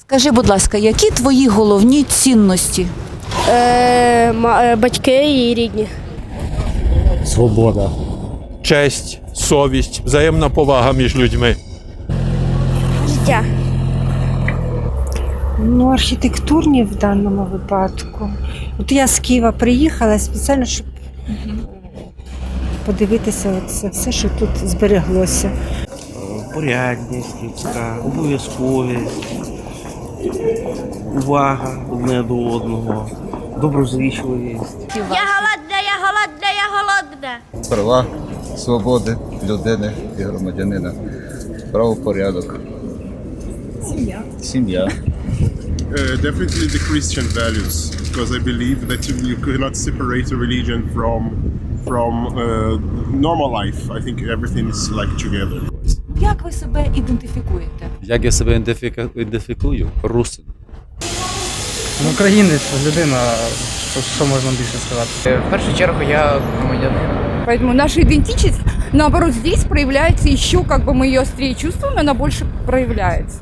Скажи, будь ласка, які твої головні цінності? Е, ма- е, батьки і рідні. Свобода. честь, совість, взаємна повага між людьми. Життя. Ну, архітектурні в даному випадку. От я з Києва приїхала спеціально, щоб подивитися це все, що тут збереглося. порядність людська, обов'язковість, увага одне до одного, доброзичливість. Я голодна, я голодна, я голодна. права, свободи людини і громадянина, правопорядок. Сім'я. Сім'я. Uh, definitely the Christian values, because I believe that you, you cannot separate a religion from from uh, normal life. I think everything is like together. Як ви себе ідентифікуєте? Як я себе ідентифіка- ідентифікую? Русин. Ну, українець, людина, що, що можна більше сказати. В першу чергу я громадянин. Поэтому наша идентичность, наоборот, здесь проявляется еще, как бы мы ее острее чувствуем, она больше проявляется.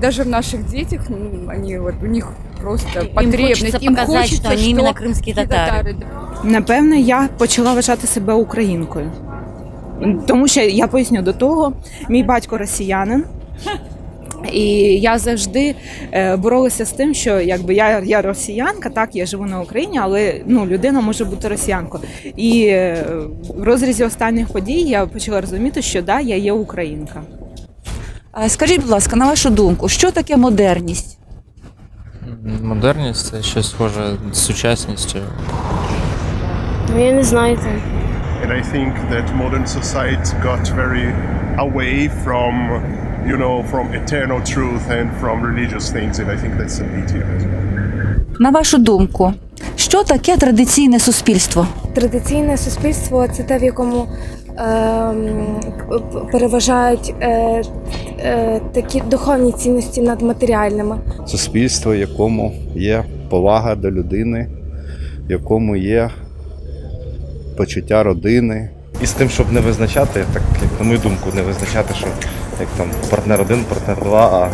Даже в наших детях, м, они вот, у них просто потребность. хочется Им показать, хочется, что они именно крымские татары. да. Напевне, я почала вважати себе українкою. Тому що я поясню до того, мій батько росіянин. І я завжди е, боролася з тим, що якби я, я росіянка, так я живу на Україні, але ну людина може бути росіянкою. І е, в розрізі останніх подій я почала розуміти, що да, я є українка. А Скажіть, будь ласка, на вашу думку, що таке модерність? Модерність це щось схоже з сучасністю. Ну, я не знаю там. And I think that modern society got very away from, you know, from eternal truth and from religious things, and I think that's a pity as well. На вашу думку, що таке традиційне суспільство? Традиційне суспільство це те, в якому п- переважають е, е, такі духовні цінності над матеріальними. Суспільство, в якому є повага до людини, в якому є почуття родини. І з тим, щоб не визначати, так як на мою думку, не визначати, що як там партнер один, партнер два, а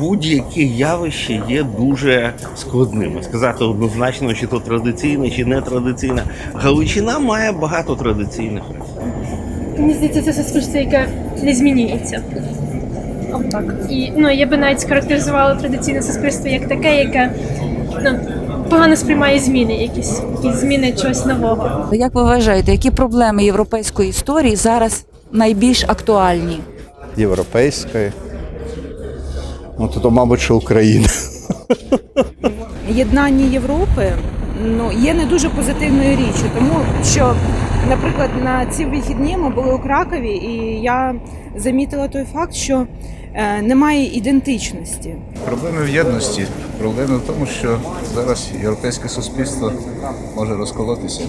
Будь-яке явище є дуже складними. Сказати однозначно, чи то традиційне, чи не традиційне. Галичина має багато традиційних речей. Мені здається, це суспільство, яке не змінюється. Отак. І ну, я би навіть схарактеризувала традиційне суспільство як таке, яке ну, погано сприймає зміни, якісь, якісь зміни чогось нового. Як ви вважаєте, які проблеми європейської історії зараз найбільш актуальні? Європейської. Ну, то, то мабуть, що Україна. єднання Європи ну, є не дуже позитивною річчю, тому що, наприклад, на ці вихідні ми були у Кракові, і я замітила той факт, що е, немає ідентичності. Проблеми в єдності. Проблеми в тому, що зараз європейське суспільство може розколотися.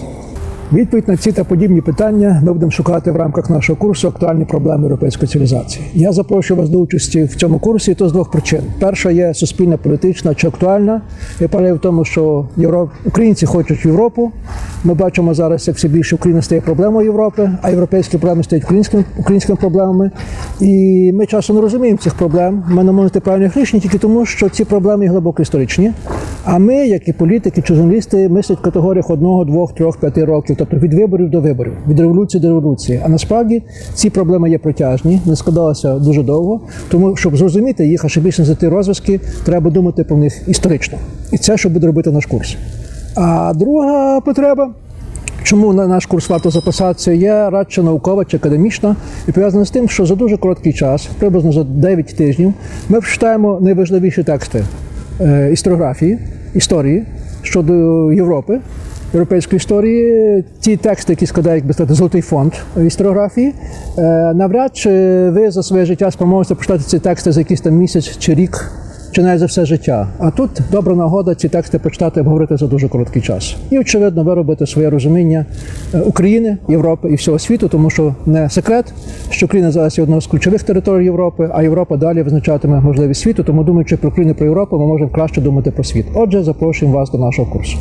Відповідь на ці та подібні питання ми будемо шукати в рамках нашого курсу актуальні проблеми європейської цивілізації. Я запрошую вас до участі в цьому курсі. і То з двох причин: перша є суспільна, політична чи актуальна. Я полягаю в тому, що євро... українці хочуть Європу. Ми бачимо зараз, як все більше Україна стає проблемою Європи, а європейські проблеми стають українськими українськими проблемами. І ми часом не розуміємо цих проблем. Ми не можемо знайти правильних рішень тільки тому, що ці проблеми глибоко історичні. А ми, як і політики чи журналісти, мислять в категоріях одного, двох, трьох, п'яти років, тобто від виборів до виборів, від революції до революції. А насправді ці проблеми є протяжні, не складалися дуже довго. Тому, щоб зрозуміти їх, а ще більше знайти розв'язки, треба думати про них історично. І це що буде робити наш курс. А друга потреба. Чому на наш курс варто записатися, є радше наукова чи академічна і пов'язана з тим, що за дуже короткий час, приблизно за 9 тижнів, ми прочитаємо найважливіші тексти е, історіографії, історії щодо Європи, європейської історії. Ті тексти, які складають би сказати, золотий фонд історіографії. Е, навряд чи ви за своє життя спромовитеся прочитати ці тексти за якийсь там місяць чи рік чи навіть за все життя. А тут добра нагода ці тексти почитати обговорити за дуже короткий час. І, очевидно, виробити своє розуміння е, України, Європи і всього світу, тому що не секрет, що Україна зараз є одною з ключових територій Європи, а Європа далі визначатиме можливість світу. Тому думаючи про Україну про Європу, ми можемо краще думати про світ. Отже, запрошуємо вас до нашого курсу.